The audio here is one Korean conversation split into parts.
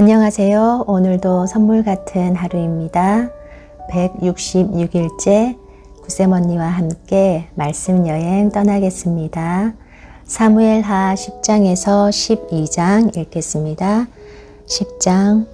안녕하세요. 오늘도 선물 같은 하루입니다. 166일째 구쌤 언니와 함께 말씀 여행 떠나겠습니다. 사무엘 하 10장에서 12장 읽겠습니다. 10장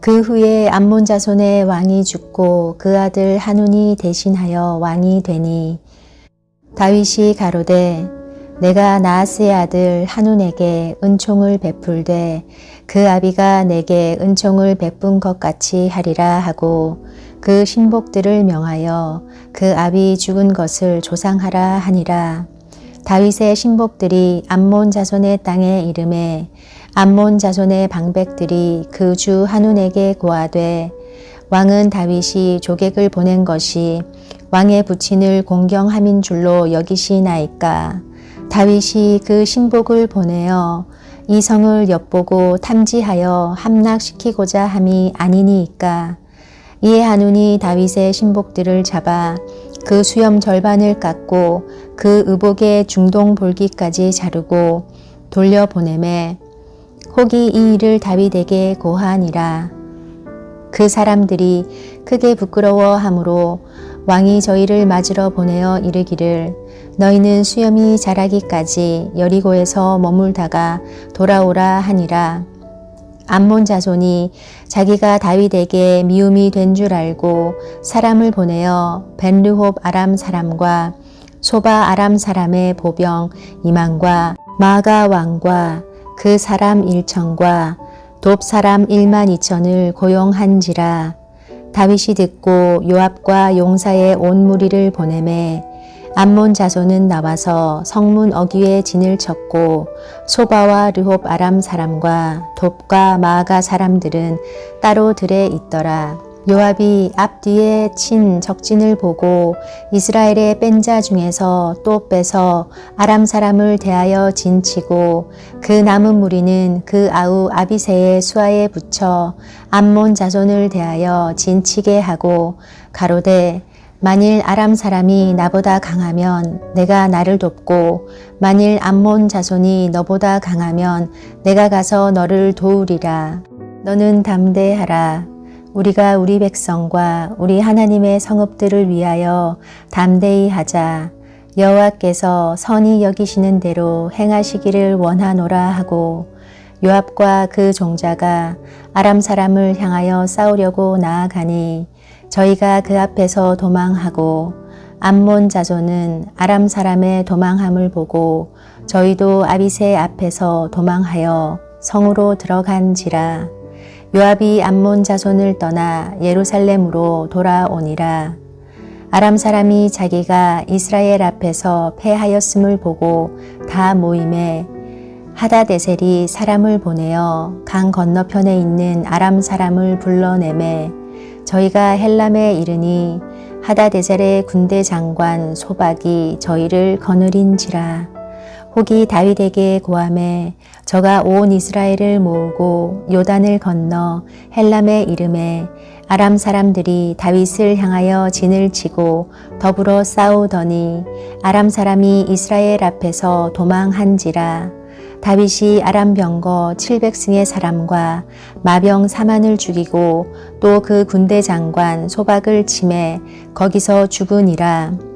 그 후에 암몬 자손의 왕이 죽고 그 아들 한운이 대신하여 왕이 되니 다윗이 가로되 내가 나하스의 아들 한운에게 은총을 베풀되 그 아비가 내게 은총을 베푼 것 같이 하리라 하고 그 신복들을 명하여 그 아비 죽은 것을 조상하라 하니라. 다윗의 신복들이 암몬 자손의 땅에 이름에 암몬 자손의 방백들이 그 주 한운에게 고하되 왕은 다윗이 조객을 보낸 것이 왕의 부친을 공경함인 줄로 여기시나이까 다윗이 그 신복을 보내어 이 성을 엿보고 탐지하여 함락시키고자 함이 아니니이까. 이에 한운이 다윗의 신복들을 잡아 그 수염 절반을 깎고 그 의복의 중동 볼기까지 자르고 돌려보내매 혹이 이 일을 다윗에게 고하니라. 그 사람들이 크게 부끄러워하므로 왕이 저희를 맞으러 보내어 이르기를 너희는 수염이 자라기까지 여리고에서 머물다가 돌아오라 하니라. 암몬 자손이 자기가 다윗에게 미움이 된 줄 알고 사람을 보내어 벤르홉 아람 사람과 소바 아람 사람의 보병 이만과 마가 왕과 그 사람 일천과 돕 사람 1만 2천을 고용한지라 다윗이 듣고 요압과 용사의 온 무리를 보내매 암몬 자손은 나와서 성문 어귀에 진을 쳤고 소바와 르홉 아람 사람과 돕과 마아가 사람들은 따로 들에 있더라. 요압이 앞뒤에 친 적진을 보고 이스라엘의 뺀자 중에서 또 빼서 아람 사람을 대하여 진치고 그 남은 무리는 그 아우 아비세의 수하에 붙여 암몬 자손을 대하여 진치게 하고 가로되 만일 아람 사람이 나보다 강하면 내가 나를 돕고 만일 암몬 자손이 너보다 강하면 내가 가서 너를 도우리라. 너는 담대하라. 우리가 우리 백성과 우리 하나님의 성읍들을 위하여 담대히 하자. 여호와께서 선히 여기시는 대로 행하시기를 원하노라 하고 요압과 그 종자가 아람 사람을 향하여 싸우려고 나아가니 저희가 그 앞에서 도망하고 암몬 자손은 아람 사람의 도망함을 보고 저희도 아비세 앞에서 도망하여 성으로 들어간지라 요압이 암몬 자손을 떠나 예루살렘으로 돌아오니라. 아람 사람이 자기가 이스라엘 앞에서 패하였음을 보고 다 모임에 하다데셀이 사람을 보내어 강 건너편에 있는 아람 사람을 불러내매 저희가 헬람에 이르니 하다데셀의 군대 장관 소박이 저희를 거느린지라 혹이 다윗에게 고함해 저가 온 이스라엘을 모으고 요단을 건너 헬람의 이름에 아람 사람들이 다윗을 향하여 진을 치고 더불어 싸우더니 아람 사람이 이스라엘 앞에서 도망한지라 다윗이 아람 병거 700승의 사람과 마병 4만을 죽이고 또 그 군대 장관 소박을 침해 거기서 죽으니라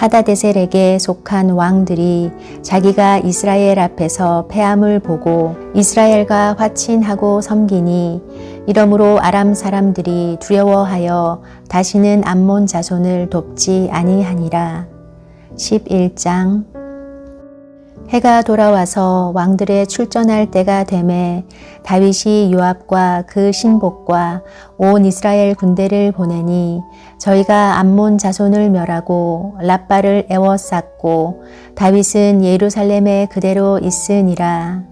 하다데셀에게 속한 왕들이 자기가 이스라엘 앞에서 패함을 보고 이스라엘과 화친하고 섬기니 이러므로 아람 사람들이 두려워하여 다시는 암몬 자손을 돕지 아니하니라. 11장 해가 돌아와서 왕들의 출전할 때가 되매 다윗이 요압과 그 신복과 온 이스라엘 군대를 보내니 저희가 암몬 자손을 멸하고 랍바를 애워쌌고 다윗은 예루살렘에 그대로 있으니라.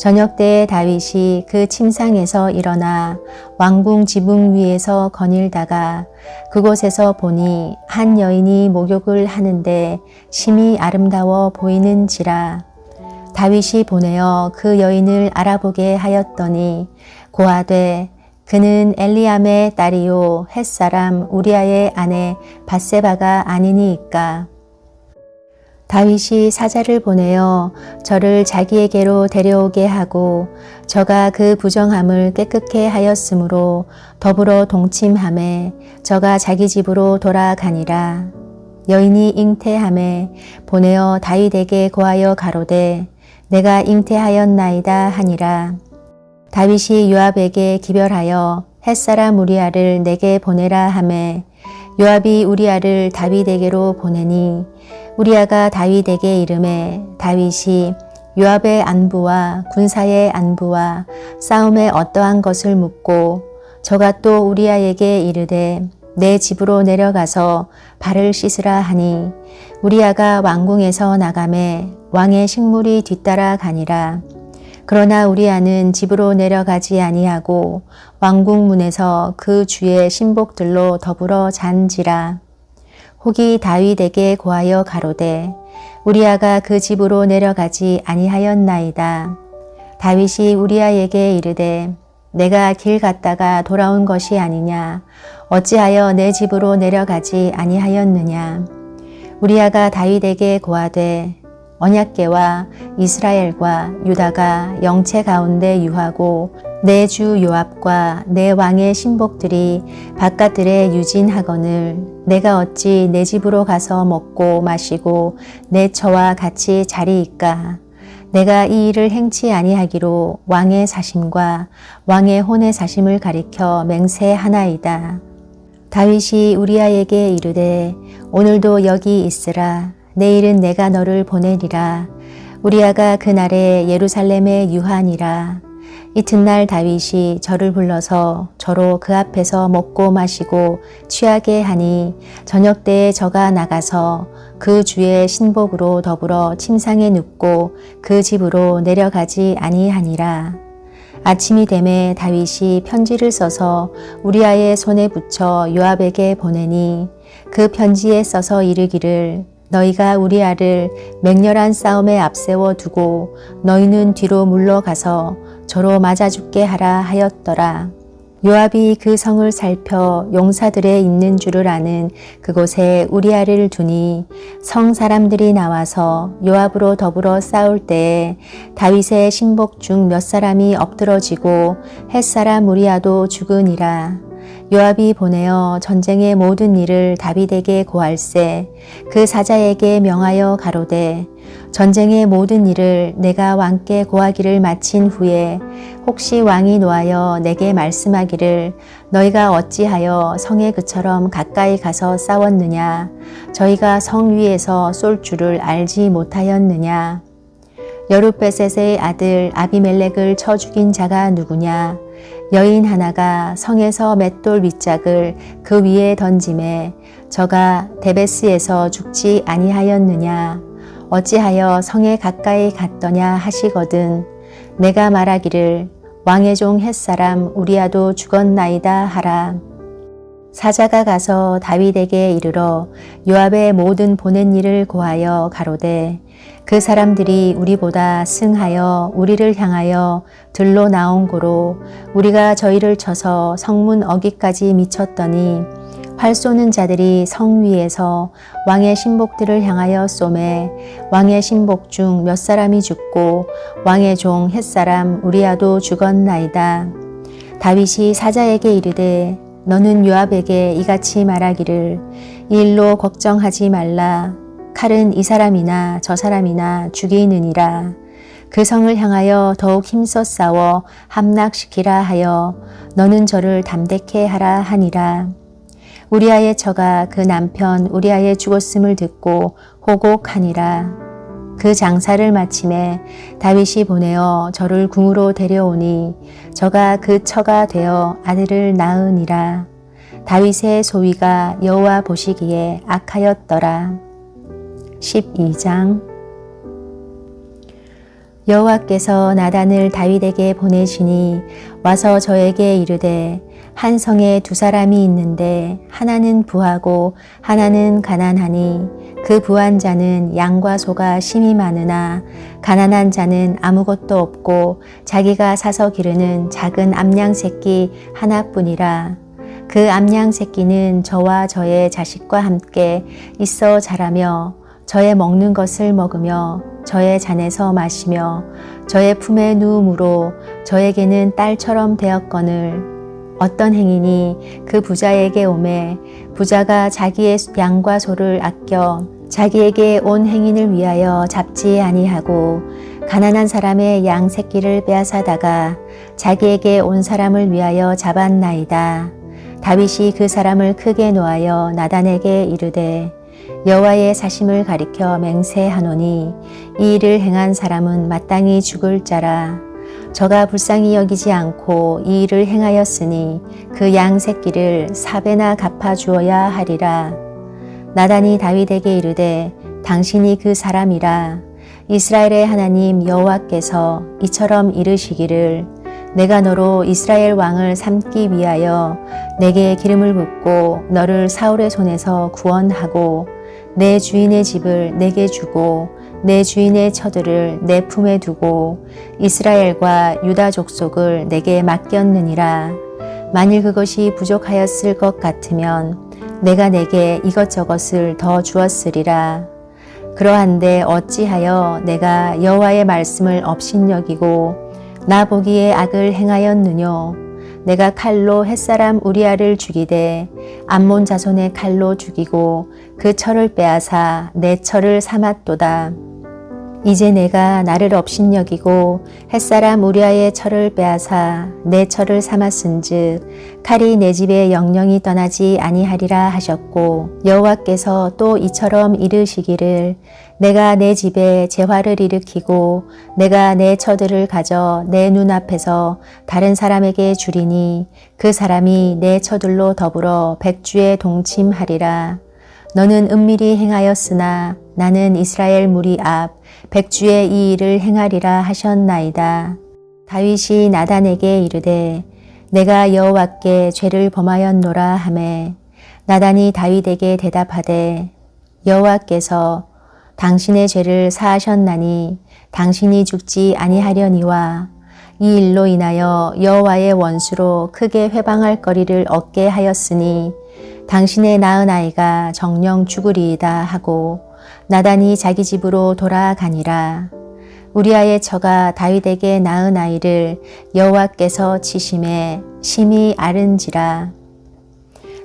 저녁 때에 다윗이 그 침상에서 일어나 왕궁 지붕 위에서 거닐다가 그곳에서 보니 한 여인이 목욕을 하는데 심히 아름다워 보이는지라 다윗이 보내어 그 여인을 알아보게 하였더니 고하되 그는 엘리암의 딸이요 햇사람 우리아의 아내 바세바가 아니니이까 다윗이 사자를 보내어 저를 자기에게로 데려오게 하고 저가 그 부정함을 깨끗게 하였으므로 더불어 동침함에 저가 자기 집으로 돌아가니라. 여인이 잉태함에 보내어 다윗에게 고하여 가로되 내가 잉태하였나이다 하니라. 다윗이 요압에게 기별하여 햇사람 우리아를 내게 보내라 하매 요압이 우리아를 다윗에게로 보내니 우리아가 다윗에게 이름해 다윗이 요압의 안부와 군사의 안부와 싸움에 어떠한 것을 묻고 저가 또 우리아에게 이르되 내 집으로 내려가서 발을 씻으라 하니 우리아가 왕궁에서 나가매 왕의 식물이 뒤따라 가니라. 그러나 우리아는 집으로 내려가지 아니하고 왕궁 문에서 그 주의 신복들로 더불어 잔지라. 혹이 다윗에게 고하여 가로되 우리아가 그 집으로 내려가지 아니하였나이다. 다윗이 우리아에게 이르되 내가 길 갔다가 돌아온 것이 아니냐 어찌하여 내 집으로 내려가지 아니하였느냐 우리아가 다윗에게 고하되 언약계와 이스라엘과 유다가 영체 가운데 유하고 내 주 요압과 내 왕의 신복들이 바깥들에 유진하거늘 내가 어찌 내 집으로 가서 먹고 마시고 내 처와 같이 자리이까 내가 이 일을 행치 아니하기로 왕의 사심과 왕의 혼의 사심을 가리켜 맹세하나이다. 다윗이 우리아에게 이르되 오늘도 여기 있으라 내일은 내가 너를 보내리라 우리아가 그날에 예루살렘에 유하니라 이튿날 다윗이 저를 불러서 저로 그 앞에서 먹고 마시고 취하게 하니 저녁 때에 저가 나가서 그 주의 신복으로 더불어 침상에 눕고 그 집으로 내려가지 아니하니라. 아침이 되매 다윗이 편지를 써서 우리아의 손에 붙여 요압에게 보내니 그 편지에 써서 이르기를 너희가 우리 아를 맹렬한 싸움에 앞세워 두고 너희는 뒤로 물러가서 저로 맞아 죽게 하라 하였더라. 요압이 그 성을 살펴 용사들의 있는 줄을 아는 그곳에 우리아를 두니 성 사람들이 나와서 요압으로 더불어 싸울 때에 다윗의 신복 중 몇 사람이 엎드러지고 햇사람 우리아도 죽으니라. 요압이 보내어 전쟁의 모든 일을 다윗에게 고할세. 그 사자에게 명하여 가로되 전쟁의 모든 일을 내가 왕께 고하기를 마친 후에 혹시 왕이 노하여 내게 말씀하기를 너희가 어찌하여 성에 그처럼 가까이 가서 싸웠느냐? 저희가 성 위에서 쏠 줄을 알지 못하였느냐? 여룻베셋의 아들 아비멜렉을 쳐 죽인 자가 누구냐 여인 하나가 성에서 맷돌 밑짝을 그 위에 던짐에 저가 데베스에서 죽지 아니하였느냐? 어찌하여 성에 가까이 갔더냐 하시거든. 내가 말하기를 왕의 종 햇사람 우리아도 죽었나이다 하라 사자가 가서 다윗에게 이르러 요압의 모든 보낸 일을 고하여 가로되 그 사람들이 우리보다 승하여 우리를 향하여 들로 나온 고로 우리가 저희를 쳐서 성문 어기까지 미쳤더니 활 쏘는 자들이 성 위에서 왕의 신복들을 향하여 쏘매 왕의 신복 중 몇 사람이 죽고 왕의 종 햇사람 우리아도 죽었나이다. 다윗이 사자에게 이르되 너는 요압에게 이같이 말하기를 이 일로 걱정하지 말라. 칼은 이 사람이나 저 사람이나 죽이느니라. 그 성을 향하여 더욱 힘써 싸워 함락시키라 하여 너는 저를 담대케 하라 하니라. 우리아의 처가 그 남편 우리아의 죽었음을 듣고 호곡하니라. 그 장사를 마침에 다윗이 보내어 저를 궁으로 데려오니 저가 그 처가 되어 아들을 낳으니라. 다윗의 소위가 여호와 보시기에 악하였더라. 12장 여호와께서 나단을 다윗에게 보내시니 와서 저에게 이르되 한 성에 두 사람이 있는데 하나는 부하고 하나는 가난하니 그 부한 자는 양과 소가 심이 많으나 가난한 자는 아무것도 없고 자기가 사서 기르는 작은 암양 새끼 하나뿐이라. 그 암양 새끼는 저와 저의 자식과 함께 있어 자라며 저의 먹는 것을 먹으며 저의 잔에서 마시며 저의 품에 누움으로 저에게는 딸처럼 되었거늘 어떤 행인이 그 부자에게 오매 부자가 자기의 양과 소를 아껴 자기에게 온 행인을 위하여 잡지 아니하고 가난한 사람의 양 새끼를 빼앗아다가 자기에게 온 사람을 위하여 잡았나이다. 다윗이 그 사람을 크게 놓아여 나단에게 이르되 여호와의 사심을 가리켜 맹세하노니 이 일을 행한 사람은 마땅히 죽을 자라. 저가 불쌍히 여기지 않고 이 일을 행하였으니 그 양 새끼를 사배나 갚아 주어야 하리라. 나단이 다윗에게 이르되 당신이 그 사람이라. 이스라엘의 하나님 여호와께서 이처럼 이르시기를 내가 너로 이스라엘 왕을 삼기 위하여 내게 기름을 붓고 너를 사울의 손에서 구원하고 내 주인의 집을 내게 주고 내 주인의 처들을 내 품에 두고 이스라엘과 유다 족속을 내게 맡겼느니라. 만일 그것이 부족하였을 것 같으면 내가 내게 이것저것을 더 주었으리라. 그러한데 어찌하여 내가 여호와의 말씀을 업신여기고 나 보기에 악을 행하였느뇨. 내가 칼로 햇사람 우리아를 죽이되 암몬 자손의 칼로 죽이고 그 철을 빼앗아 내 철을 삼았도다. 이제 내가 나를 업신여기고 햇사람 우리아의 철을 빼앗아 내 철을 삼았은즉 칼이 내 집에 영영이 떠나지 아니하리라 하셨고 여호와께서 또 이처럼 이르시기를 내가 내 집에 재화를 일으키고 내가 내 처들을 가져 내 눈앞에서 다른 사람에게 주리니 그 사람이 내 처들로 더불어 백주에 동침하리라 너는 은밀히 행하였으나 나는 이스라엘 무리 앞 백주의 이 일을 행하리라 하셨나이다. 다윗이 나단에게 이르되 내가 여호와께 죄를 범하였노라 하매 나단이 다윗에게 대답하되 여호와께서 당신의 죄를 사하셨나니 당신이 죽지 아니하려니와 이 일로 인하여 여호와의 원수로 크게 회방할 거리를 얻게 하였으니 당신의 낳은 아이가 정령 죽으리이다 하고 나단이 자기 집으로 돌아가니라. 우리아의 처가 다윗에게 낳은 아이를 여호와께서 치심에 심히 아른지라.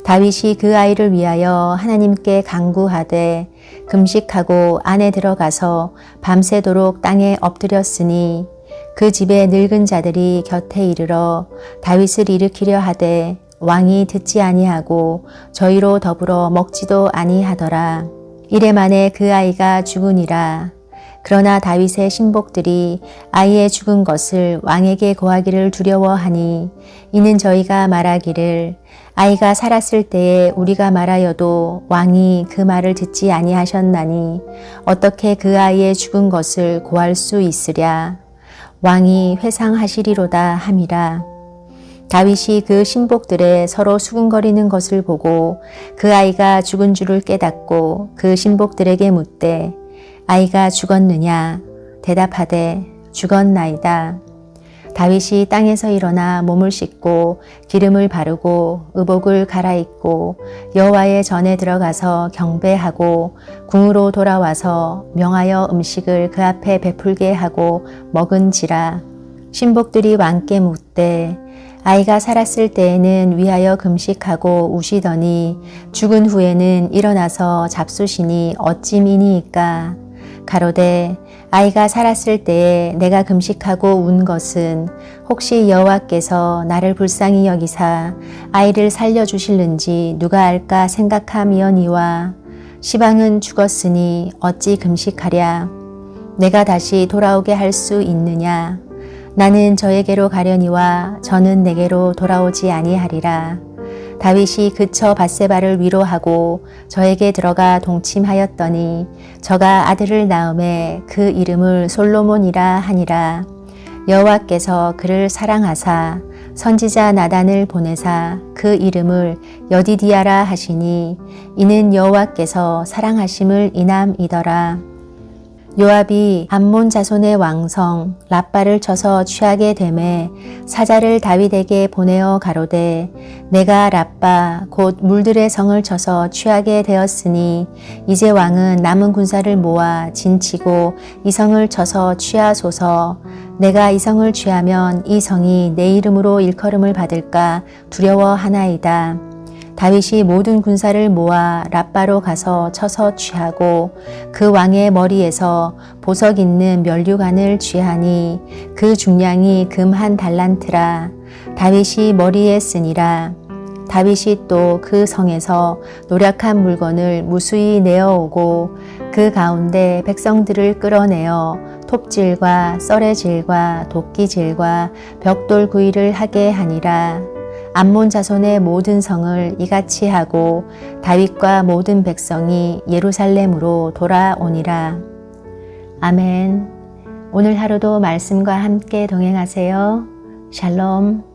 다윗이 그 아이를 위하여 하나님께 강구하되 금식하고 안에 들어가서 밤새도록 땅에 엎드렸으니 그 집에 늙은 자들이 곁에 이르러 다윗을 일으키려 하되 왕이 듣지 아니하고 저희로 더불어 먹지도 아니하더라. 이래 만에 그 아이가 죽으니라. 그러나 다윗의 신복들이 아이의 죽은 것을 왕에게 고하기를 두려워하니 이는 저희가 말하기를 아이가 살았을 때에 우리가 말하여도 왕이 그 말을 듣지 아니하셨나니 어떻게 그 아이의 죽은 것을 고할 수 있으랴 왕이 회상하시리로다 함이라 다윗이 그 신복들의 서로 수군거리는 것을 보고 그 아이가 죽은 줄을 깨닫고 그 신복들에게 묻되 아이가 죽었느냐 대답하되 죽었나이다. 다윗이 땅에서 일어나 몸을 씻고 기름을 바르고 의복을 갈아입고 여호와의 전에 들어가서 경배하고 궁으로 돌아와서 명하여 음식을 그 앞에 베풀게 하고 먹은지라 신복들이 왕께 묻되 아이가 살았을 때에는 위하여 금식하고 우시더니 죽은 후에는 일어나서 잡수시니 어찌미니이까? 가로되 아이가 살았을 때에 내가 금식하고 운 것은 혹시 여호와께서 나를 불쌍히 여기사 아이를 살려 주실는지 누가 알까 생각함이언니와? 시방은 죽었으니 어찌 금식하랴? 내가 다시 돌아오게 할 수 있느냐 나는 저에게로 가려니와 저는 내게로 돌아오지 아니하리라. 다윗이 그쳐 바세바를 위로하고 저에게 들어가 동침하였더니 저가 아들을 낳음에 그 이름을 솔로몬이라 하니라. 여호와께서 그를 사랑하사 선지자 나단을 보내사 그 이름을 여디디아라 하시니 이는 여호와께서 사랑하심을 인함이더라. 요압이 암몬 자손의 왕성 라빠를 쳐서 취하게 되매 사자를 다윗에게 보내어 가로되 내가 라빠 곧 물들의 성을 쳐서 취하게 되었으니 이제 왕은 남은 군사를 모아 진치고 이 성을 쳐서 취하소서 내가 이 성을 취하면 이 성이 내 이름으로 일컬음을 받을까 두려워하나이다. 다윗이 모든 군사를 모아 라빠로 가서 쳐서 취하고 그 왕의 머리에서 보석 있는 면류관을 취하니 그 중량이 금 한 달란트라 다윗이 머리에 쓰니라. 다윗이 또 그 성에서 노력한 물건을 무수히 내어오고 그 가운데 백성들을 끌어내어 톱질과 썰의 질과 도끼질과 벽돌 구이를 하게 하니라 암몬 자손의 모든 성을 이같이 하고 다윗과 모든 백성이 예루살렘으로 돌아오니라. 아멘. 오늘 하루도 말씀과 함께 동행하세요. 샬롬.